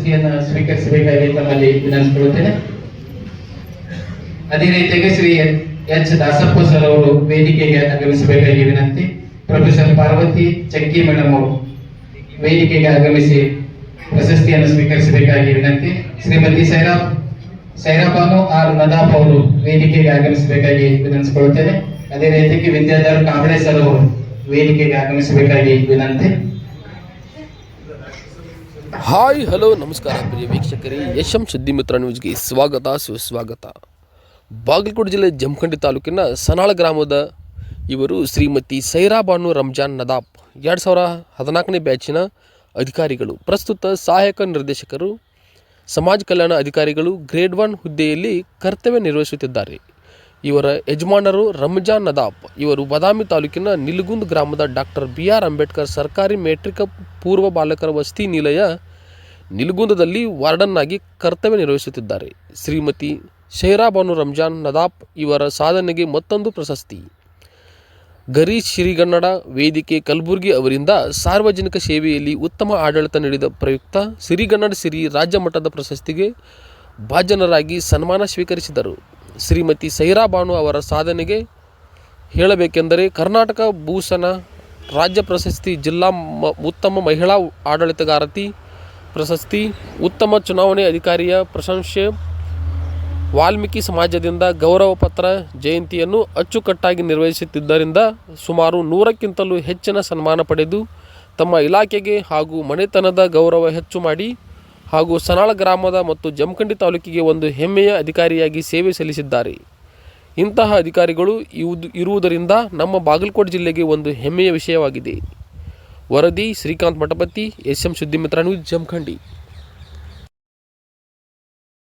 ಪ್ರಶಸ್ತಿಯನ್ನು ಸ್ವೀಕರಿಸಬೇಕಾಗಿ ತಮ್ಮಲ್ಲಿ ವಿನಂತಿಸಿಕೊಳ್ಳುತ್ತೇನೆ. ಅದೇ ರೀತಿಯಾಗಿ ಶ್ರೀ ಎಚ್ ದಾಸಪ್ಪ ಸರ್ ಅವರು ವೇದಿಕೆಗೆ ಆಗಮಿಸಬೇಕಾಗಿ ವಿನಂತಿ. ಪ್ರೊಫೆಸರ್ ಪಾರ್ವತಿ ಚಕ್ಕಿ ಮೇಡಮ್ ಅವರು ವೇದಿಕೆಗೆ ಆಗಮಿಸಿ ಪ್ರಶಸ್ತಿಯನ್ನು ಸ್ವೀಕರಿಸಬೇಕಾಗಿ ವಿನಂತಿ. ಶ್ರೀಮತಿ ಸೈರಾ ಸೈರಾಬಾನು ಆರ್ ನದಾಫ್ ಅವರು ವೇದಿಕೆಗೆ ಆಗಮಿಸಬೇಕಾಗಿ ವಿನಂತಿಸಿಕೊಳ್ಳುತ್ತೇನೆ. ಅದೇ ರೀತಿಯಾಗಿ ವಿದ್ಯಾಧರ್ ಕಾಂಬಳೆ ಸರ್ ಅವರು ವೇದಿಕೆಗೆ ಆಗಮಿಸಬೇಕಾಗಿ ವಿನಂತಿ. ಹಾಯ್ ಹಲೋ ನಮಸ್ಕಾರ ಪ್ರಿಯ ವೀಕ್ಷಕರೇ, ಯಶಂ ಸುದ್ದಿ ಮಿತ್ರ ನ್ಯೂಸ್ಗೆ ಸ್ವಾಗತ, ಸುಸ್ವಾಗತ. ಬಾಗಲಕೋಟೆ ಜಿಲ್ಲೆ ಜಮಖಂಡಿ ತಾಲೂಕಿನ ಸನಾಳ ಗ್ರಾಮದ ಇವರು ಶ್ರೀಮತಿ ಸೈರಾಬಾನು ರಂಜಾನ್ ನದಾಪ್ ಎರಡು ಸಾವಿರ ಹದಿನಾಲ್ಕನೇ ಬ್ಯಾಚಿನ ಅಧಿಕಾರಿಗಳು. ಪ್ರಸ್ತುತ ಸಹಾಯಕ ನಿರ್ದೇಶಕರು, ಸಮಾಜ ಕಲ್ಯಾಣ ಅಧಿಕಾರಿಗಳು, ಗ್ರೇಡ್ ಒನ್ ಹುದ್ದೆಯಲ್ಲಿ ಕರ್ತವ್ಯ ನಿರ್ವಹಿಸುತ್ತಿದ್ದಾರೆ. ಇವರ ಯಜಮಾನರು ರಂಜಾನ್ ನದಾಪ್ ಇವರು ಬದಾಮಿ ತಾಲೂಕಿನ ನಿಲ್ಗುಂದ್ ಗ್ರಾಮದ ಡಾಕ್ಟರ್ ಬಿ ಆರ್ ಅಂಬೇಡ್ಕರ್ ಸರ್ಕಾರಿ ಮೆಟ್ರಿಕ ಪೂರ್ವ ಬಾಲಕರ ವಸತಿ ನಿಲಯ ನಿಲ್ಗುಂದದಲ್ಲಿ ವಾರ್ಡನ್ನಾಗಿ ಕರ್ತವ್ಯ ನಿರ್ವಹಿಸುತ್ತಿದ್ದಾರೆ. ಶ್ರೀಮತಿ ಶೈರಾಬಾನು ರಂಜಾನ್ ನದಾಪ್ ಇವರ ಸಾಧನೆಗೆ ಮತ್ತೊಂದು ಪ್ರಶಸ್ತಿ. ಗರಿ ಶ್ರೀಗನ್ನಡ ವೇದಿಕೆ ಕಲಬುರಗಿ ಅವರಿಂದ ಸಾರ್ವಜನಿಕ ಸೇವೆಯಲ್ಲಿ ಉತ್ತಮ ಆಡಳಿತ ನೀಡಿದ ಪ್ರಯುಕ್ತ ಸಿರಿಗನ್ನಡ ಸಿರಿ ರಾಜ್ಯ ಮಟ್ಟದ ಪ್ರಶಸ್ತಿಗೆ ಭಾಜನರಾಗಿ ಸನ್ಮಾನ ಸ್ವೀಕರಿಸಿದರು. ಶ್ರೀಮತಿ ಸೈರಾಬಾನು ಅವರ ಸಾಧನೆಗೆ ಹೇಳಬೇಕೆಂದರೆ ಕರ್ನಾಟಕ ಭೂಷಣ ರಾಜ್ಯ ಪ್ರಶಸ್ತಿ ಜಿಲ್ಲಾ ಮ, ಉತ್ತಮ ಮಹಿಳಾ ಆಡಳಿತಗಾರತಿ ಪ್ರಶಸ್ತಿ ಉತ್ತಮ ಚುನಾವಣೆ ಅಧಿಕಾರಿಯ ಪ್ರಶಂಸೆ ವಾಲ್ಮೀಕಿ ಸಮಾಜದಿಂದ ಗೌರವ ಪತ್ರ ಜಯಂತಿಯನ್ನು ಅಚ್ಚುಕಟ್ಟಾಗಿ ನಿರ್ವಹಿಸುತ್ತಿದ್ದರಿಂದ ಸುಮಾರು ನೂರಕ್ಕಿಂತಲೂ ಹೆಚ್ಚಿನ ಸನ್ಮಾನ ಪಡೆದು ತಮ್ಮ ಇಲಾಖೆಗೆ ಹಾಗೂ ಮನೆತನದ ಗೌರವ ಹೆಚ್ಚು ಮಾಡಿ ಹಾಗೂ ಸನಾಳ ಗ್ರಾಮದ ಮತ್ತು ಜಮಖಂಡಿ ತಾಲೂಕಿಗೆ ಒಂದು ಹೆಮ್ಮೆಯ ಅಧಿಕಾರಿಯಾಗಿ ಸೇವೆ ಸಲ್ಲಿಸಿದ್ದಾರೆ. ಇಂತಹ ಅಧಿಕಾರಿಗಳು ಇರುವುದರಿಂದ ನಮ್ಮ ಬಾಗಲಕೋಟೆ ಜಿಲ್ಲೆಗೆ ಒಂದು ಹೆಮ್ಮೆಯ ವಿಷಯವಾಗಿದೆ. ವರದಿ Shrikant Mathapati S M Suddimitra news Jamkhandi.